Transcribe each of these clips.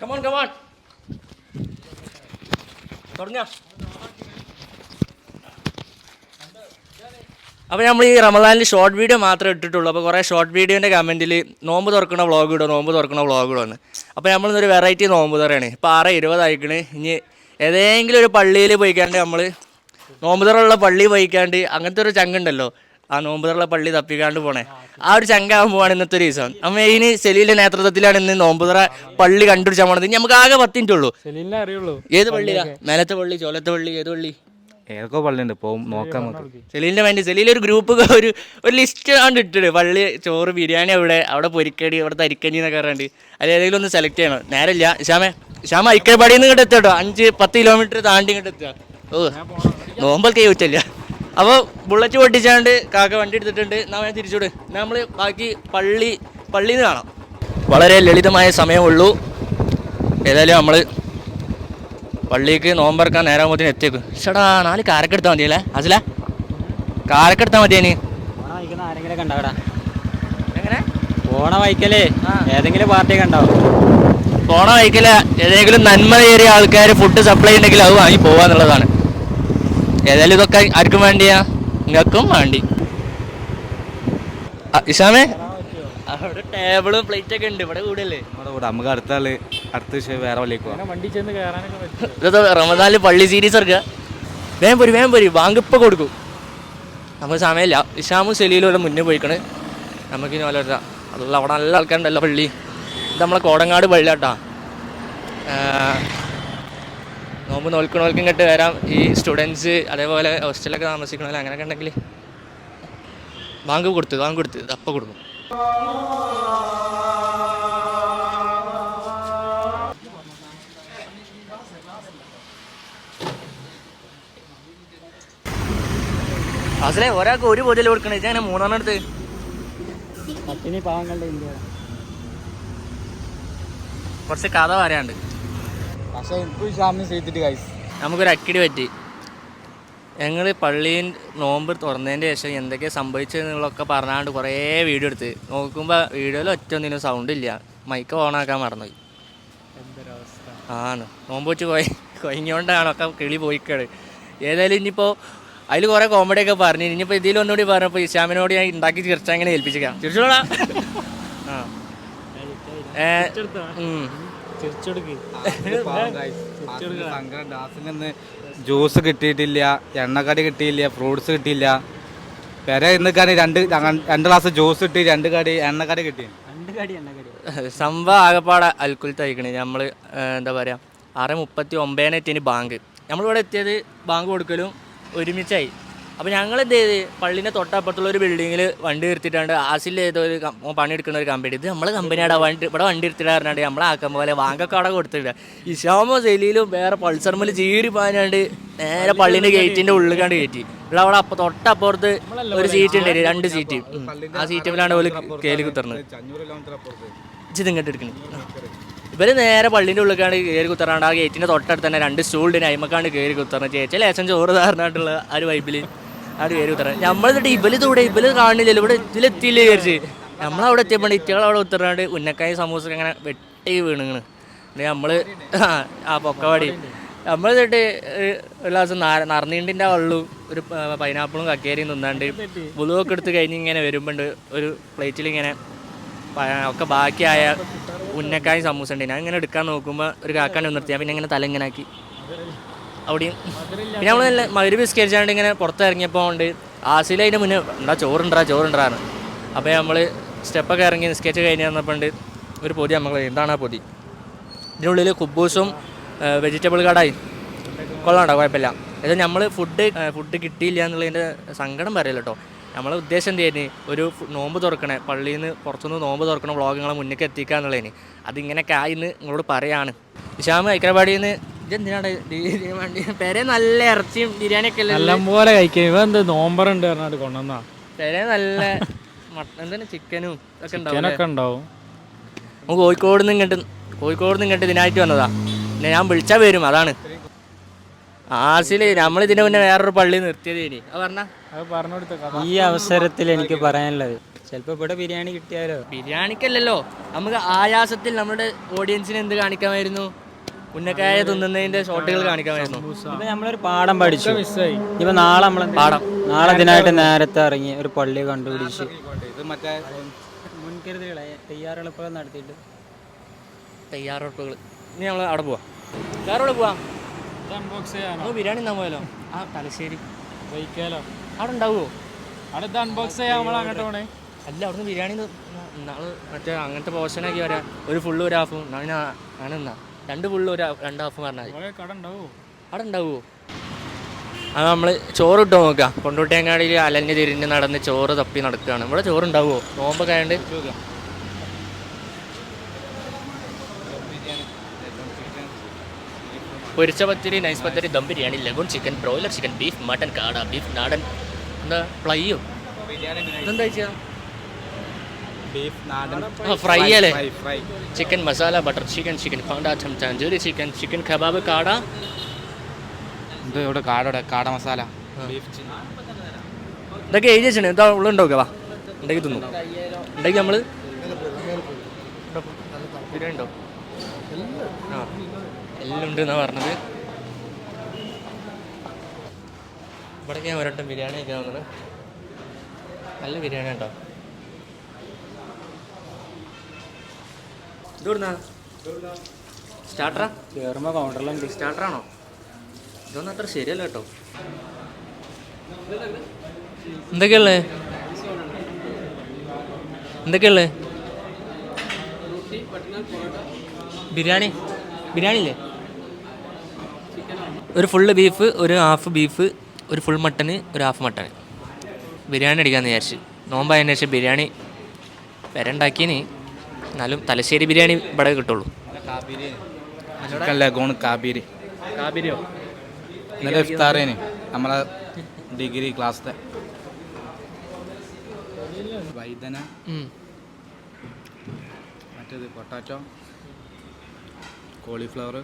Come on come on തുടങ്ങ. അപ്പോൾ നമ്മൾ ഈ റമദാനിൽ ഷോർട്ട് വീഡിയോ മാത്രമേ ഇട്ടിട്ടുള്ളൂ. അപ്പോൾ കുറേ ഷോർട്ട് വീഡിയോന്റെ കമന്റിൽ നോമ്പ് തുറക്കുന്ന വ്ളോഗ് ഇടും നോമ്പ് തുറക്കുന്ന വ്ളോഗ് ഇടുമെന്ന് അപ്പോൾ നമ്മളിന്നൊരു വെറൈറ്റി നോമ്പ് തുറയാണ്. ഇപ്പോൾ ആറ് ഇരുപതായിക്കണ് ഇനി ഏതെങ്കിലും ഒരു പള്ളിയിൽ പോയിക്കാണ്ട് നമ്മൾ നോമ്പ് തുറയുള്ള പള്ളി പോയിക്കാണ്ട് അങ്ങനത്തെ ഒരു ചങ്കുണ്ടല്ലോ ആ നോമ്പുതറുള്ള പള്ളി തപ്പിക്കാണ്ട് പോണേ. ആ ഒരു ചങ്കാകുമ്പോഴാണ് ഇന്നത്തെ ഒരു ദിവസം. അമ്മ ഇനി സെലീലിന്റെ നേതൃത്വത്തിലാണ് ഇന്ന് നോമ്പുതറ പള്ളി കണ്ടുപിടിച്ചാൽ പോണത്. ഇനി നമുക്ക് ആകെ പത്ത് മിനിറ്റ് ഉള്ളൂ. സെലീലിനെ അറിയുള്ളൂ. ഏത് പള്ളിയാ മേലത്തെ പള്ളി ചോലത്തെ പള്ളി ഏത് പള്ളി? ഏതൊക്കെ പള്ളിയുണ്ട്? പോകും നോക്കാം നമുക്ക്. സെലീലിന്റെ വേണ്ടി സെലീൽ ഒരു ഗ്രൂപ്പ് ഒരു ഒരു ലിസ്റ്റ് ആണ് ഇട്ടിട്ട് പള്ളി ചോറ് ബിരിയാണി അവിടെ അവിടെ പൊരിക്കടി അവിടെ തരിക്കഞ്ഞി എന്നൊക്കെ പറഞ്ഞിട്ട്. അതിൽ ഏതെങ്കിലും ഒന്ന് സെലക്ട് ചെയ്യണം. നേരമില്ല. ശ്യാമേ ശ്യാമ ഇക്കരപ്പാടിയിൽ നിന്ന് ഇങ്ങോട്ട് എത്തട്ടോ അഞ്ച് പത്ത് കിലോമീറ്റർ താണ്ടി ഇങ്ങോട്ട് എത്തുക ഓ നോമ്പൊക്കെ ചോദിച്ചില്ല അപ്പോൾ ബുള്ളറ്റ് പൊട്ടിച്ചാണ്ട് കാക്ക വണ്ടി എടുത്തിട്ടുണ്ട്. എന്നാ ഞാൻ തിരിച്ചുവിട് നമ്മൾ ബാക്കി പള്ളി പള്ളിയിൽ നിന്ന് കാണാം. വളരെ ലളിതമായ സമയമുള്ളൂ. ഏതായാലും നമ്മൾ പള്ളിക്ക് നോമ്പറക്കാൻ നേരാകുമ്പോഴത്തേന് എത്തിയേക്കും. ചേട്ടാ നാല് കാരക്കെടുത്താൽ മതിയല്ലേ? അസില മതിയേനി വൈക്കുന്ന ആരെങ്കിലും കണ്ടാവടാ എങ്ങനെ? ഓണ വൈക്കലേ ഏതെങ്കിലും പാർട്ടിയൊക്കെ ഉണ്ടാവും. പോണ വൈക്കല ഏതെങ്കിലും നന്മ കയറിയ ആൾക്കാർ ഫുഡ് സപ്ലൈ ഉണ്ടെങ്കിൽ അത് വാങ്ങി പോവാന്നുള്ളതാണ്. ഏതായാലും ഇതൊക്കെ ആർക്കും വേണ്ടിയാ? നിങ്ങൾക്കും വേണ്ടി. ഇഷാമേ? അവിടെ ടേബിളും പ്ലേറ്റ് ഒക്കെ ഉണ്ട് ഇവിടെ കൂടല്ലേ നമ്മുടെ കൂടെ നമുക്ക് അടുത്ത ആൾ അടുത്ത വിഷയം വേറെ പോവാം. വണ്ടി ചെന്ന് കയറാനൊക്കെ റമദാനിൽ പള്ളി സീരീസ് ഇറക്കുക വേഗം പോരി വേഗം പോരി വാങ്ങിപ്പ കൊടുക്കും. നമുക്ക് സമയമില്ല. ഇഷാമും സെലീലും മുന്നേ പോയിക്കണ്. നമുക്ക് ഇനി പോലെ അവിടെ നല്ല ആൾക്കാരുണ്ടല്ലോ പള്ളി. ഇത് നമ്മളെ കോടങ്ങാട് പള്ളി കേട്ടാ നോമ്പ് നോൽക്കണവർക്ക് ഇങ്ങോട്ട് വരാം. ഈ സ്റ്റുഡൻസ് അതേപോലെ ഹോസ്റ്റലൊക്കെ താമസിക്കണമല്ലോ അങ്ങനെയൊക്കെ ഉണ്ടെങ്കിൽ ബാങ്ക് കൊടുത്തു ബാങ്ക് കൊടുത്തു അപ്പം കൊടുക്കും. അസലേ ഒരാൾക്ക് ഒരു പൊതിൽ കൊടുക്കണേ ഇതങ്ങനെ മൂന്നെണ്ണം എടുത്ത്? പട്ടിണി പാവങ്ങളുടെ ഇന്ത്യ കുറച്ച് കഥ പറയാണ്ട് പക്ഷെ എനിക്ക് ഷാമിന് ചെയ്തിട്ട് കൈസ് നമുക്കൊരു അക്കിടി പറ്റി. ഞങ്ങൾ പള്ളിയിൽ നോമ്പ് തുറന്നതിന്റെ ശേഷം എന്തൊക്കെ സംഭവിച്ചതെന്നുള്ളതൊക്കെ പറഞ്ഞാണ്ട് കുറേ വീഡിയോ എടുത്ത്. നോക്കുമ്പോൾ വീഡിയോയിൽ ഒറ്റ ഒന്നിനും സൗണ്ട് ഇല്ല മൈക്ക് ഓണാക്കാൻ മറന്നുപോയി. ആണ്. നോമ്പ് വെച്ച് പോയി കൊയിഞ്ഞോണ്ടാണ് ഒക്കെ കിളി പോയിക്കാണ്. ഏതായാലും ഇനിയിപ്പോൾ അതിൽ കുറേ കോമഡി ഒക്കെ പറഞ്ഞു. ഇനിയിപ്പോൾ ഇതിൽ ഒന്നുകൂടി പറഞ്ഞപ്പോൾ ഇസ്ലാമിനോട് ഞാൻ ഉണ്ടാക്കി ചിരിച്ചാൽ അങ്ങനെ ഏൽപ്പിച്ചേക്കാം. ചിരിച്ചോളാം ആ. ഏ, ഡാസിന് ജ്യൂസ് കിട്ടിയിട്ടില്ല എണ്ണക്കടി കിട്ടിയില്ല ഫ്രൂട്ട്സ് കിട്ടിയില്ല. പെര ഇന്നിക്കാണ് രണ്ട് രണ്ട് ഗ്ലാസ് ജ്യൂസ് കിട്ടി രണ്ട് കടി എണ്ണക്കടി കിട്ടി. സംഭവം ആകെപ്പാടെ അൽക്കുലത്ത് അയക്കണേ നമ്മൾ എന്താ പറയാ ആറ് മുപ്പത്തി ഒമ്പതിനെത്തിന് ബാങ്ക്. നമ്മളിവിടെ എത്തിയത് ബാങ്ക് കൊടുക്കലും ഒരുമിച്ചായി. അപ്പോൾ ഞങ്ങൾ എന്ത് ചെയ്ത്? പള്ളിന്റെ തൊട്ടപ്പുറത്തുള്ള ഒരു ബിൽഡിങ്ങിൽ വണ്ടി നിർത്തിയിട്ടാണ്ട് ആസിൽ ഏതോ ഒരു പണിയെടുക്കുന്ന ഒരു കമ്പനി ഇത് നമ്മളെ കമ്പനിയുടെ വണ്ടി ഇവിടെ വണ്ടി നിർത്തിയിട്ട് പറഞ്ഞാണ്ട് നമ്മളെ ആക്കാൻ പോലെ വാങ്ങൊക്കെ അവിടെ കൊടുത്തിട്ട് ഇഷാമോ സെലിയിലും വേറെ പൾസർമൽ ചീരി പാഞ്ഞാണ്ട് നേരെ പള്ളിന്റെ ഗേറ്റിന്റെ ഉള്ളിൽ കണ്ട് കയറ്റി. ഇവിടെ അവിടെ അപ്പം തൊട്ടപ്പുറത്ത് ഒരു സീറ്റ് ഉണ്ട്. രണ്ട് സീറ്റ്. ആ സീറ്റിലാണ് ഓൽ കേലി കുത്തർന്നത് അഞ്ഞൂറ് കിലോമീറ്റർ ഇവർ നേരെ പള്ളിന്റെ ഉള്ളിലേക്കാണ് കയറി കുത്തറാണ്ട് ആ ഗേറ്റിന്റെ തൊട്ടടുത്ത് തന്നെ രണ്ട് സ്റ്റൂളിന്റെ അയിമക്കാണ്ട് കയറി കുത്തറണം ചേച്ചി ലേശം ചോറ് താറിനായിട്ടുള്ള ആ ഒരു വൈബിൽ ഒരു കയറി കുത്തറ നമ്മൾ എന്നിട്ട് ഇവൽ കാണില്ലല്ലോ ഇവിടെ ഇതിലെത്തിയില്ലേ വിചാരിച്ച്. നമ്മളവിടെ എത്തിയപ്പോൾ ഇറ്റകൾ അവിടെ ഉത്തരണ്ട് ഉന്നക്കായ സമൂസ അങ്ങനെ വെട്ടി വീണുങ്ങണ്. നമ്മൾ ആ പൊക്കവാടി. നമ്മൾ തൊട്ട് ഒരു ഗ്ലാസ് നറനീണ്ടിന്റെ ഒരു പൈനാപ്പിളും കക്കേരിയും തിന്നാണ്ട് ബുളുവൊക്കെ എടുത്ത് കഴിഞ്ഞ് ഇങ്ങനെ വരുമ്പോണ്ട് ഒരു പ്ലേറ്റിൽ ഇങ്ങനെ ഒക്കെ ബാക്കിയായ ഉന്നക്കായും സമൂസ ഉണ്ട് ഞാൻ ഇങ്ങനെ എടുക്കാൻ നോക്കുമ്പോൾ ഒരു കാക്കാണ്ട് നിർത്തി. ഞാൻ പിന്നെ ഇങ്ങനെ തല ഇങ്ങനെ ആക്കി. അവിടെയും. പിന്നെ നമ്മൾ നല്ല മകര് വിസ്കരിച്ചാണ്ട് ഇങ്ങനെ പുറത്തിറങ്ങിയപ്പോൾ ഉണ്ട്. ആസിയിൽ അതിന്റെ മുന്നേ ഉണ്ടാ ചോറുണ്ടാ ചോറുണ്ടാണ് അപ്പോൾ നമ്മൾ സ്റ്റെപ്പൊക്കെ ഇറങ്ങി സ്കേറ്റ് കഴിഞ്ഞ് വന്നപ്പോൾ ഒരു പൊതി നമ്മൾ എന്താണ് ആ പൊതി. ഇതിനുള്ളിൽ കുബൂസും വെജിറ്റബിൾ കടായി. കൊള്ളാണ്ടോ? കുഴപ്പമില്ല ഇത് നമ്മൾ ഫുഡ് ഫുഡ് കിട്ടിയില്ല എന്നുള്ളതിന്റെ സങ്കടം പറയല്ലോ കേട്ടോ നമ്മളെ ഉദ്ദേശം എന്തായിരുന്നു ഒരു നോമ്പ് തുറക്കണേ. പള്ളിയിൽ നിന്ന് പുറത്തുനിന്ന് നോമ്പ് തുറക്കണ വ്ളോഗ് നിങ്ങളെ മുന്നിലേക്ക് എത്തിക്കുക എന്നുള്ളതിന് അതിങ്ങനെയൊക്കെ ആയിന്ന് നിങ്ങളോട് പറയാണ്. ഇഷാമ് ഹൈദരാബാദിൽ നിന്ന് ഇതെന്തിനാണ്? വണ്ടി. പെരെ നല്ല ഇറച്ചിയും ബിരിയാണിയൊക്കെ അല്ലേ എല്ലാം പോലെ കഴിക്കും ഇവ എന്ത് നോമ്പറുണ്ട് പറഞ്ഞാട്ട് കൊണ്ടുവന്നാ? പെരെ നല്ല മട്ടൺ എന്താണ് ചിക്കനും ഒക്കെ ഉണ്ടാവും ചിക്കനൊക്കെ ഉണ്ടാവും. നമുക്ക് കോഴിക്കോട് നിന്ന് ഇങ്ങോട്ട് കോഴിക്കോട് നിന്ന് ഇങ്ങോട്ട് ഇതിനായിട്ട് വന്നതാ. പിന്നെ ഞാൻ വിളിച്ചാ വരും അതാണ്. ആസിൽ നമ്മൾ ഇതിന് മുന്നേ വേറൊരു പള്ളി നിർത്തിയത് ഇനി അത് പറഞ്ഞ? അത് പറഞ്ഞു കൊടുത്ത കഥ. ഈ അവസരത്തിൽ എനിക്ക് പറയാനുള്ളത് ചിലപ്പോൾ ഇവിടെ ബിരിയാണി കിട്ടിയാലോ? ബിരിയാണിക്കല്ലല്ലോ. നമുക്ക് ആയാസത്തിൽ നമ്മുടെ ഓഡിയൻസിന് എന്ത് കാണിക്കാമായിരുന്നു? ഉന്നക്കായ തിന്നുന്നതിന്റെ ഷോട്ടുകൾ കാണിക്കാമായിരുന്നു. ഇപ്പൊ നമ്മളൊരു പാഠം പഠിച്ചു. ഇപ്പൊ നാളെ നമ്മൾ പാഠം. നാളെ ഇതിനായിട്ട് നേരത്തെ ഇറങ്ങി ഒരു പള്ളി കണ്ടുപിടിച്ച്. ഇത് മറ്റേ മുൻകരുതലുകളെ തയ്യാറെടുപ്പുകൾ നടത്തിയിട്ട്. തയ്യാറെടുപ്പുകൾ. ഇനി നമ്മൾ അവിടെ പോവാം. വേറെ അവിടെ പോവാം? ബിരിയാണി പോയാലോ? ആ തലശ്ശേരി. വൈക്കാലോ അവിടെ ഉണ്ടാവുമോ അവിടെ അൺബോക്സ് ചെയ്യാം നമ്മൾ അങ്ങോട്ട് പോണേ. അല്ല അവിടുന്ന് ബിരിയാണി നാളെ മറ്റേ അങ്ങനത്തെ പോർഷനാക്കി വരാം ഒരു ഫുള്ള് ഒരു ഹാഫും ഞാൻ അങ്ങനെ എന്നാ രണ്ട് ഫുള്ള് ഒരു രണ്ട് ഹാഫ് പറഞ്ഞാൽ അവിടെ ഉണ്ടാവുമോ അത് നമ്മൾ ചോറ് ഇട്ടോ നോക്കാം. കൊണ്ടോട്ടിയങ്ങാടിയിൽ അലഞ്ഞ് തിരിഞ്ഞ് നടന്ന് ചോറ് തപ്പി നടക്കുകയാണ് ഇവിടെ ചോറ് ഉണ്ടാവുമോ നോമ്പൊക്കെ ആയതുകൊണ്ട് പൊരിച്ച പത്തിരി നൈസ് പത്തിരി dum biryani Leghorn chicken broiler chicken beef mutton കാട ബീഫ് നാടൻ എന്താ ഫ്ലൈയോ എന്താ ചെയ്യാ ബീഫ് നാടൻ ഫ്രൈ അല്ലേ fry chicken masala butter chicken chicken Panda tandoori chicken chicken kebab കാട എന്തോ ഇവിടെ കാടയുടെ കാട മസാല. ഇതൊക്കെ എഴുതി വെച്ചിട്ടുണ്ട് എന്താ ഉള്ളുണ്ടോ വാ ഉണ്ടെങ്കിൽ തിന്നു. ഉണ്ടെങ്കിൽ നമ്മൾ ബിരിയാണി ഉണ്ടോ? ആ. എല്ലാം ഉണ്ട് എന്നാ പറഞ്ഞത്. ഇവിടേക്ക് ഞാൻ ഒരട്ടം ബിരിയാണി ഒക്കെ നല്ല ബിരിയാണി ഉണ്ടോ ഇതെവിടുന്നാ? സ്റ്റാർട്ടറാ? കയറുമ്പോൾ കൗണ്ടറിലുണ്ട് സ്റ്റാർട്ടറാണോ? ഇതൊന്നും അത്ര ശരിയല്ല കേട്ടോ. എന്തൊക്കെയുള്ളേ? എന്തൊക്കെയുള്ളേ? ബിരിയാണി. ബിരിയാണി ഇല്ലേ? ഒരു ഫുള്ള് ബീഫ് ഒരു ഹാഫ് ബീഫ് ഒരു ഫുൾ മട്ടന് ഒരു ഹാഫ് മട്ടന് ബിരിയാണി അടിക്കാമെന്ന് വിചാരിച്ച്. നോമ്പായതിനു ശേഷം ബിരിയാണി പെരണ്ടാക്കിയന് എന്നാലും തലശ്ശേരി ബിരിയാണി ഇവിടെ കിട്ടുള്ളൂ. ചിക്കൻ ലഗോൺ കാബീരി. കാബിരിയോ? ഇന്നലെ ഇഫ്താറേന്. നമ്മളെ ഡിഗ്രി ക്ലാസ്സിലെ വൈദന. മറ്റേത് പൊട്ടാറ്റോ. കോളിഫ്ലവർ.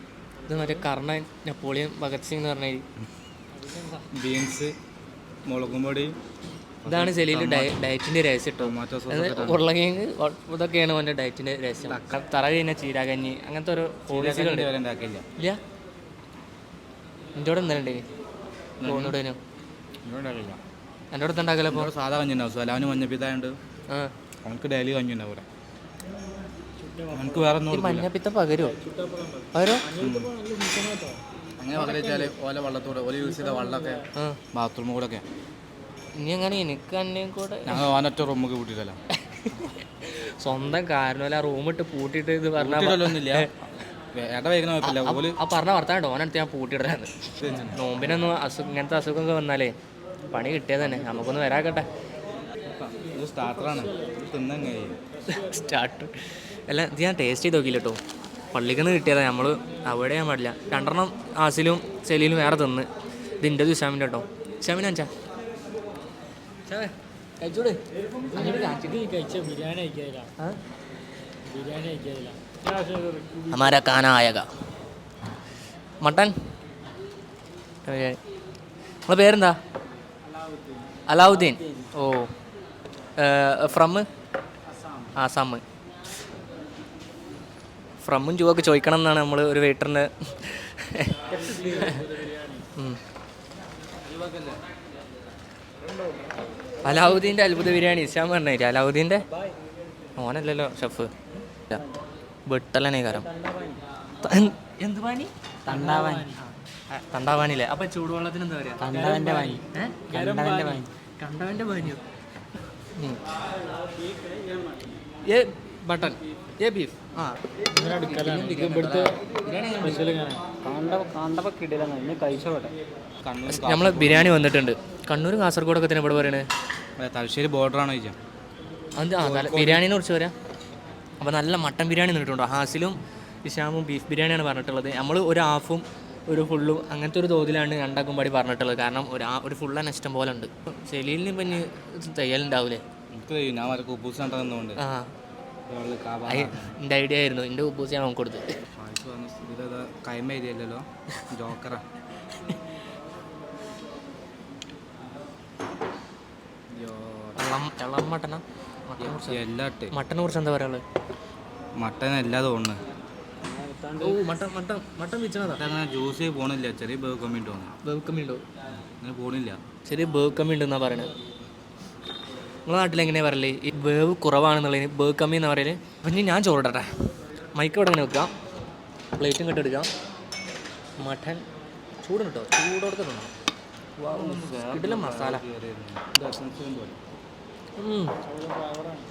ഇത് മറ്റേ കർണൻ നെപ്പോളിയൻ ഭഗത് സിംഗ് എന്ന് പറഞ്ഞ ബീൻസ് മുളകും പൊടി ഇതാണ് സെലിയിൽ ഡയറ്റിന്റെ രഹസ്യം. കേട്ടോ ഉരുളക്കിഴങ്ങ് ഇതൊക്കെയാണ് അവന്റെ ഡയറ്റിന്റെ രഹസ്യം. തറ കഴിഞ്ഞ ചീരാകഞ്ഞി അങ്ങനത്തെ ഒരു പോളിസികൾ ഇല്ല. എന്റെ കൂടെ ഇവിടെ ഉണ്ടാക്കില്ല എന്റെ കൂടെ ഉണ്ടാക്കലോ സാധാ കഞ്ഞി ഉണ്ടാവും. സലാവിന് മഞ്ഞപ്പിത്തായുണ്ട് അവനക്ക് ഡെയിലി കഞ്ഞി ഉണ്ടാവും ഇവിടെ അവനക്ക് വേറെ മഞ്ഞപ്പിത്ത പകരോ പകരോ അങ്ങനെ പകരം ഓല വെള്ളത്തോടെ ഓല യൂസ് ചെയ്ത വെള്ളമൊക്കെ ബാത്റൂമുകളൊക്കെ ഒക്കെ ഇനി അങ്ങനെ എനിക്ക് അന്നേം കൂടെ ഞങ്ങൾ ഓനൊറ്റ റൂമൊക്കെ കൂട്ടിയിട്ടല്ല സ്വന്തം കാരണമല്ല റൂം ഇട്ട് പൂട്ടിയിട്ട് ഇത് പറഞ്ഞാൽ കൂട്ടിയിട്ടൊന്നുമില്ല ഏട്ട കുഴപ്പമില്ല. ഓൽ ആ പറഞ്ഞ വർത്താനോ ഓനടുത്ത് ഞാൻ പൂട്ടിയിടാന്ന് നോമ്പിനൊന്നും അസുഖം ഇങ്ങനത്തെ അസുഖമൊക്കെ വന്നാലേ പണി കിട്ടിയത് തന്നെ. നമുക്കൊന്ന് വരാക്കട്ടെ. ഇത് സ്റ്റാർട്ടറാണ് തിന്നാൻ കഴിയും. സ്റ്റാർട്ട് അല്ല ഇത് ഞാൻ ടേസ്റ്റ് ചെയ്ത് നോക്കിയില്ല കേട്ടോ പള്ളിക്കുന്ന് കിട്ടിയതാ. നമ്മൾ അവിടെ ചെയ്യാൻ പാടില്ല രണ്ടെണ്ണം ആസിലും ചെലിയിലും വേറെ തിന്ന്. ഇത് ഒരു ഇഷാമിന്റെ കേട്ടോ ഇഷാമിന് അഞ്ചാ കഴിച്ചൂടെ ഇത് കഴിച്ച ബിരിയാണി കഴിക്കാതില്ല ബിരിയാണി കഴിക്കാതില്ല हमारा खाना आएगा മട്ടൻ നിങ്ങളെ പേരെന്താ അലാവുദ്ദീൻ ഓ ഫ്രം ആസാം ഫ്രമും ജൂ ഒക്കെ ചോദിക്കണം എന്നാണ് നമ്മൾ ഒരു വെയിറ്ററിന് അലാവുദ്ദീന്റെ അത്ഭുത ബിരിയാണി ഇസ്ലാം പറഞ്ഞില്ല അലാവുദ്ദീന്റെ? ഓനല്ലല്ലോ ഷെഫ്. വെട്ടലനെ കാരം. എന്ത് പാനി? തണ്ടാവാൻ തണ്ടാവാനില്ലേ? അപ്പൊ ചൂടുവെള്ളത്തിന് എന്താ പറയാ? കണ്ടവന്റെ വാനി? കണ്ടവന്റെ വാങ്ങി കണ്ടവന്റെ പാനിയോ? ഏ ബട്ടൺ. ഏ ബീഫ്. ആ. നമ്മൾ ബിരിയാണി വന്നിട്ടുണ്ട്. കണ്ണൂർ കാസർഗോഡൊക്കെ തന്നെ ഇവിടെ പറയണേ? തലശ്ശേരി ബോർഡറാണ് ചോദിച്ചാൽ അത് ആ ബിരിയാണിനെ കുറിച്ച് പറയാം. അപ്പോൾ നല്ല മട്ടൻ ബിരിയാണി നിന്നിട്ടുണ്ടോ ഹാസിലും ഇഷാമും ബീഫ് ബിരിയാണിയാണ് പറഞ്ഞിട്ടുള്ളത്. നമ്മൾ ഒരു ഹാഫും ഒരു ഫുള്ളും അങ്ങനത്തെ ഒരു തോതിലാണ് രണ്ടാക്കും പാടി പറഞ്ഞിട്ടുള്ളത്. കാരണം ഒരു ആ- ഒരു ഫുൾ തന്നെ ഇഷ്ടം പോലെ ഉണ്ട് സെലീലിന് പിന്നെ ഇനി തയ്യലുണ്ടാവൂലേ? എനിക്ക് കഴിയും ഞാൻ വരെ ആ. എന്റെ ഐഡിയ ആയിരുന്നു. എന്റെ ഉപ്പൂസിയാണ് നമുക്ക് കൊടുത്തത്. ജോക്കറാ. മട്ടനെ? കുറിച്ച് എന്താ? പറയാ മട്ടൻ എല്ലാ തോന്നുന്നു ജ്യൂസ് പോണില്ല. ചെറിയ ബേവ് കമ്മി ഉണ്ടോ ബേവ് ഉണ്ടോ? അങ്ങനെ പോണില്ല. ചെറിയ ബേവ് കമ്മി ഉണ്ടെന്നാ പറയണത് നിങ്ങളെ നാട്ടിൽ എങ്ങനെയാ പറയൽ? ഈ വേവ് കുറവാണെന്നുള്ളതിന് വേവ് കമ്മി എന്ന് പറയൽ? അപ്പം ഞാൻ ചോറിടട്ടെ മൈക്ക് ഇവിടെ ഇങ്ങനെ വെക്കാം പ്ലേറ്റും കെട്ടെടുക്കാം മട്ടൻ ചൂട് കിട്ടോ ചൂടോടെ തിന്നണം. കിട്ടില്ല മസാല.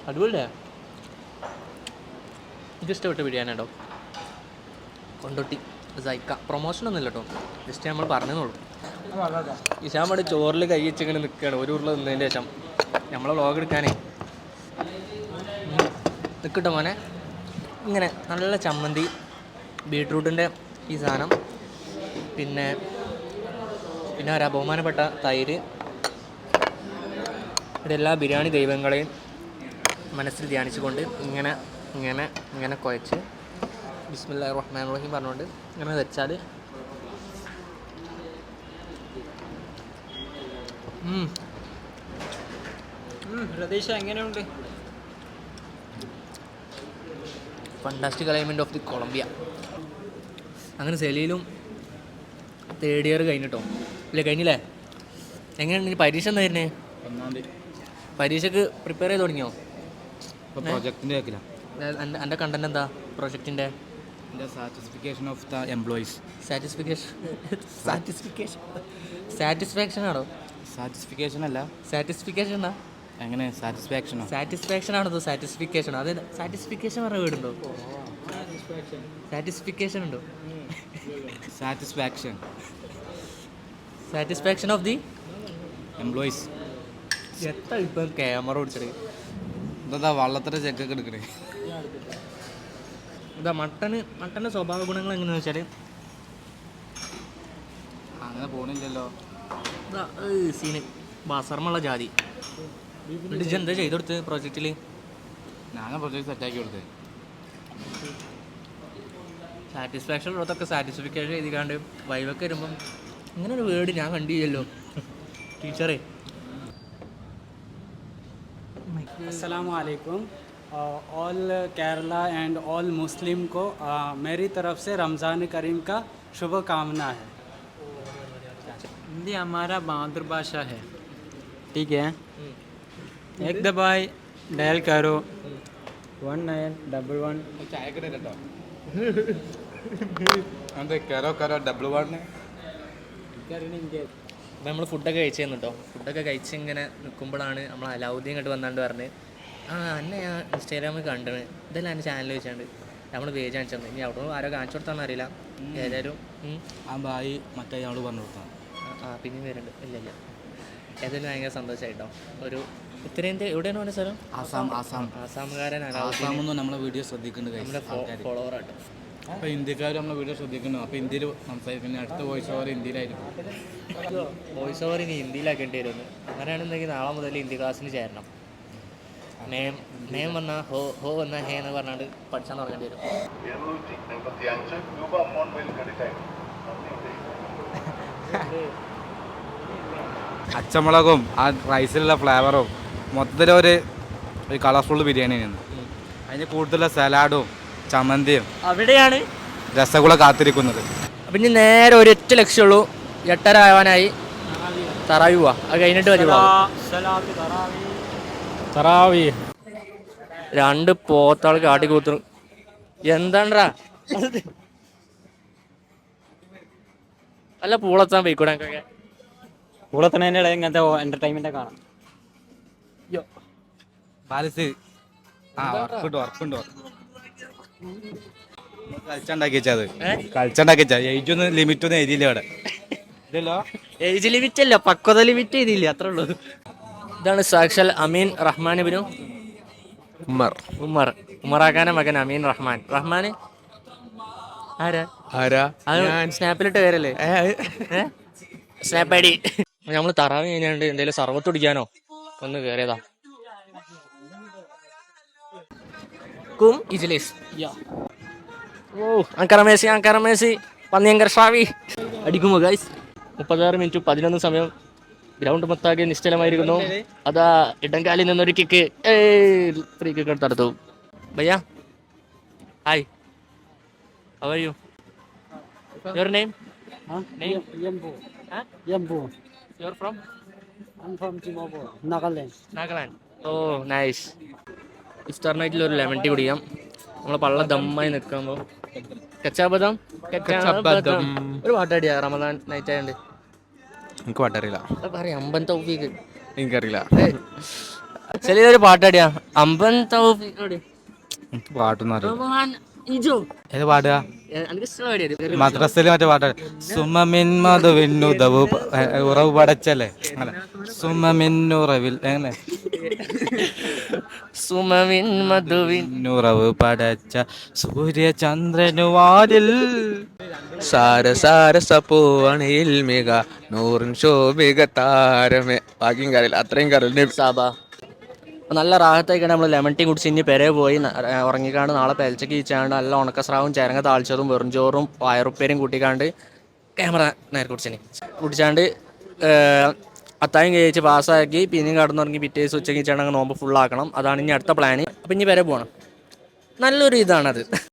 അടിപൊളിയാ എനിക്ക് ഇഷ്ടപ്പെട്ട ബിരിയാണി കേട്ടോ കൊണ്ടൊട്ടി സൈക്ക. പ്രൊമോഷൻ ഒന്നും ഇല്ല കേട്ടോ ജസ്റ്റ് നമ്മൾ പറഞ്ഞെന്നുള്ളൂ ഇഷാൻ വേണ്ടി ചോറിൽ കൈ വെച്ചിങ്ങനെ നിൽക്കുകയാണ് ഒരു ഉരുള നിന്നതിന്റെ ശേഷം. നമ്മളെ വ്ളോഗ് എടുക്കാനേ. നിൽക്കട്ടെ മോനെ? ഇങ്ങനെ നല്ല ചമ്മന്തി ബീട്രൂട്ടിന്റെ ഈ സാധനം പിന്നെ പിന്നെ ഒരു ബഹുമാനപ്പെട്ട തൈര് ഇതെല്ലാ ബിരിയാണി ദൈവങ്ങളെയും മനസ്സിൽ ധ്യാനിച്ചുകൊണ്ട് ഇങ്ങനെ ഇങ്ങനെ ഇങ്ങനെ കുഴച്ച് ബിസ്മില്ലാ റഹ്മാൻ റഹീം പറഞ്ഞുകൊണ്ട് ഇങ്ങനെ വെച്ചാൽ പ്രതീക്ഷ എങ്ങനെയുണ്ട്? Fantastic alignment of the Colombia അങ്ങനെ സെലിയിലും തേർഡ് ഇയർ കഴിഞ്ഞിട്ടോ? ഇല്ല കഴിഞ്ഞില്ലേ? എങ്ങനെയാണ് ഇനി പരീക്ഷ എന്തായിരുന്നേ ഒന്നാം തീയതി. പരീക്ഷക്ക് പ്രിപ്പയർ ചെയ്ത് തുടങ്ങിയോ? കേൾക്കില്ല എന്റെ കണ്ടന്റ് എന്താ? പ്രൊജക്റ്റിന്റെ satisfication of the employees satisfication satisfication satisfaction ആണോ? സാറ്റിസ്ഫിക്കേഷൻ അല്ല. സാറ്റിസ്ഫിക്കേഷൻ എന്നാ എങ്ങനെ സാറ്റിസ്ഫാക്ഷനോ സാറ്റിസ്ഫാക്ഷൻ ആണോ സാറ്റിസ്ഫിക്കേഷൻ അതെ സാറ്റിസ്ഫിക്കേഷൻ പറഞ്ഞ വീടുണ്ടോ? സാറ്റിസ്ഫിക്കേഷൻ ഉണ്ടോ? Satisfaction satisfaction of the employees എത്ര ഇപ്പം ക്യാമറ ഓടിച്ചത് എന്താ വള്ളത്തിന്റെ ചെക്കൊക്കെ എടുക്കണേ? ഇതാ മട്ടന് മട്ടന്റെ സ്വഭാവ ഗുണങ്ങൾ എങ്ങനെയാണെന്ന് വെച്ചാൽ അങ്ങനെ പോണില്ലല്ലോ. ഇതാ സീന് ബാസർമുള്ള ജാതി. എന്നിട്ട് ഇജ്ജ് എന്താ ചെയ്ത് കൊടുത്ത് പ്രോജക്റ്റിൽ ഞാൻ പ്രൊജക്ട് സെറ്റാക്കി കൊടുത്തത് സാറ്റിസ്ഫാക്ഷൻ ഉള്ളതൊക്കെ സാറ്റിസ്ഫിക്കേഷൻ എഴുതിക്കാണ്ട് വൈവൊക്കെ വരുമ്പം ഇങ്ങനെ ഒരു വേർഡ് ഞാൻ കണ്ടില്ലല്ലോ ടീച്ചറേ अस्सलाम वालेकुम ऑल केरला एंड ऑल मुस्लिम को अ, मेरी तरफ से रमज़ान करीम का शुभकामना है हिंदी हमारा मातृभाषा है ठीक है एक दबाई डायल करो वन नाइन डबल वन ചായക്കട കേട്ടോ അതെ കരോ കരോ ഡബിൾ വാർഡിന് അപ്പം നമ്മൾ ഫുഡൊക്കെ കഴിച്ചു കേട്ടോ ഫുഡൊക്കെ കഴിച്ച് ഇങ്ങനെ നിൽക്കുമ്പോഴാണ് നമ്മൾ അലാവുദ്ദീൻ ഇങ്ങോട്ട് വന്നാണ്ട് പറഞ്ഞ് ആ എന്നെ ഞാൻ ഇൻസ്റ്റാഗ്രാമിൽ കണ്ടത് ഇതെല്ലാം എൻ്റെ ചാനൽ വെച്ചാണ്ട് നമ്മൾ പേജ് കാണിച്ചു തന്നെ ഇനി അവിടെ ആരോ കാണിച്ചു കൊടുത്താന്ന് അറിയില്ല ഏതായാലും ഉം. ആ ബായി മറ്റേ അയാൾ പറഞ്ഞു കൊടുത്താണ് ആ, ആ പിന്നെയും വരുന്നുണ്ട് ഇല്ല ഇല്ല ഏതായാലും ഭയങ്കര സന്തോഷമായിട്ടോ ഒരു ഉത്തരേന്ത്യ എവിടെയാണ് പറഞ്ഞ സ്ഥലം? ആസാം ആസാം. ആസാമുകാരനാണ് ആസാം ആസാമൊന്നും നമ്മളെ വീഡിയോ ശ്രദ്ധിക്കുന്നുണ്ട് നമ്മുടെ ഫോളോവർ ആട്ടോ അപ്പോൾ ഇന്ത്യക്കാർ നമ്മളെ വീഡിയോ ശ്രദ്ധിക്കുന്നു അപ്പോൾ ഇന്ത്യയിൽ സംസാരിക്കുന്ന അടുത്ത വോയിസ് ഓവർ ഇന്ത്യയിലായിരിക്കും. വോയിസ് ഓവർ ഇനി ഹിന്ദിയിലാക്കേണ്ടി വരുന്നു അങ്ങനെയാണെന്നുണ്ടെങ്കിൽ നാളെ മുതൽ ഹിന്ദി ക്ലാസ്സിന് ചേരണം. നേം നേം വന്ന ഹോ ഹോ വന്ന ഹേ എന്ന് പറഞ്ഞാണ്ട് പഠിച്ചാൽ തുടങ്ങേണ്ടി വരും. അച്ചമുളകും ആ റൈസിലുള്ള ഫ്ലേവറും മൊത്തത്തിലൊരു ഒരു കളർഫുൾ ബിരിയാണി ആയിരുന്നു അതിന് കൂടുതലുള്ള സലാഡും ചമ്മന്തിയും അവിടെയാണ്? രസഗുള കാത്തിരിക്കുന്നത്. പിന്നെ ഇനി നേരെ ഒരു ഒറ്റ ലക്ഷ്യമുള്ളൂ. എട്ടര ആവാനായി. തറാവി പോവാ. അത് കഴിഞ്ഞിട്ട്. തറാവി. രണ്ട് പോത്താൾ കാട്ടി കൂത്തു എന്താണ്ടാ? അല്ല പൂളത്താൻ പോയിക്കൂടെ കൂടത്തണേന്റെ ഇടയിൽ ഇങ്ങനത്തെ എന്റർടൈൻമെന്റ് കാണാം. പാലസ്. ആ ഉറപ്പുണ്ട് ഉറപ്പുണ്ട് കളിച്ചുണ്ടാക്കി വെച്ചത് കളിച്ചുണ്ടാക്കി വെച്ചാ ഏജ് ഒന്നും ലിമിറ്റ് ഒന്നും എഴുതിയില്ല ഇവിടെ. ഇല്ലല്ലോ ഏജ് ലിമിറ്റ് അല്ല പക്വത ലിമിറ്റ് എഴുതിയില്ല അത്രേ ഉള്ളൂ. ഇതാണ് സാക്ഷാൽ അമീൻ റഹ്മാൻ ബിനു ഉമ്മർ. ഉമർ ഉമറാഖാന്റെ മകൻ അമീൻ റഹ്മാൻ. റഹ്മാൻ ആരാ? ആരാ? ഞാൻ. സ്നാപ്പിലിട്ട് പേരല്ലേ? Snap I D. നമ്മൾ തറാവ് കഴിഞ്ഞാണ്ട് എന്തെങ്കിലും സർവത്ത് കുടിക്കാനോ ഒന്ന് കയറിയതാ കും ഇജ്ലേസ്. ഓ അങ്കറ മേസി അങ്കറ മേസി പന്നിയങ്കർ ഷാവി. അടിക്കുമോ ഗൈസ് മുപ്പത്താറ് മിനിറ്റ് പതിനൊന്ന് സമയം. ഗ്രൗണ്ട് മൊത്താകെ നിശ്ചലമായിരിക്കുന്നു. അതാ ഇടംകാലിൽ നിന്നൊരു കിക്ക് ഫ്രീ കിക്ക് എടുത്തെടുത്തു ഭയ്യ. Hi are you your name name. Your from from from? Timor, Nagaland. Nagaland oh nice നൈറ്റിൽ ഒരു ലെമൺ ടീ കുടിക്കാം. നമ്മളെ പള്ള ദമ്മായി നിൽക്കുമ്പോൾ കച്ചാബദം? കച്ചാബദം. ഒരു പാട്ടാടിയാ റമദാൻ നൈറ്റ് ആയതുകൊണ്ട് എനിക്ക് പാട്ടറിയില്ല. പറയാം അമ്പൻ തൗഫീഖ്. എനിക്കറിയില്ല. ചെറിയൊരു പാട്ടാടിയാ. അമ്പൻ തൗഫീഖ്. പാട്ടൊന്നും അറിയില്ല. ഇഞ്ചോ ഏത് പാടുക? മദ്രസയിൽ മറ്റേ പാട്ട്. സുമമിന്നുതവു ഉറവ് പടച്ചല്ലേ? അല്ല? സുമമിന്നുറവിൽ എങ്ങനെ സുമവിൻ മധുവിൻ ഉറവ് പടച്ച സൂര്യചന്ദ്രനുവാരിൽ സാര സാര സപ്പൂവണിയിൽ മിക നൂറിൻ ശോഭിക താരമേ. ബാക്കിയും കറിയില്ല അത്രയും കറിയില്ല സാബ. നല്ല റാഹത്തായിക്കാണ് നമ്മൾ ലെമൺ ടീ കുടിച്ച് ഇനി പെരെ പോയി. ഉറങ്ങിക്കാണ്ട് നാളെ പെലച്ചക്ക് ഈച്ചാണ്ട് നല്ല ഉണക്കസ്രാവും ചേരങ്ങ താഴ്ചതും വെറും ചോറും വയറുപ്പേരും കൂട്ടിക്കാണ്ട് ക്യാമറ നേരെ കുടിച്ചിന്. കുടിച്ചാണ്ട് അത്തായും കഴിച്ച് പാസ്സാക്കി പിന്നെയും കടന്നുറങ്ങി പിറ്റേ ദിവസം ഉച്ചയ്ക്ക് ചേട്ടൻ നോമ്പ് ഫുള്ളാക്കണം അതാണ് ഇനി അടുത്ത പ്ലാന് അപ്പം ഇനി വരെ പോകണം നല്ലൊരു ഇതാണത്.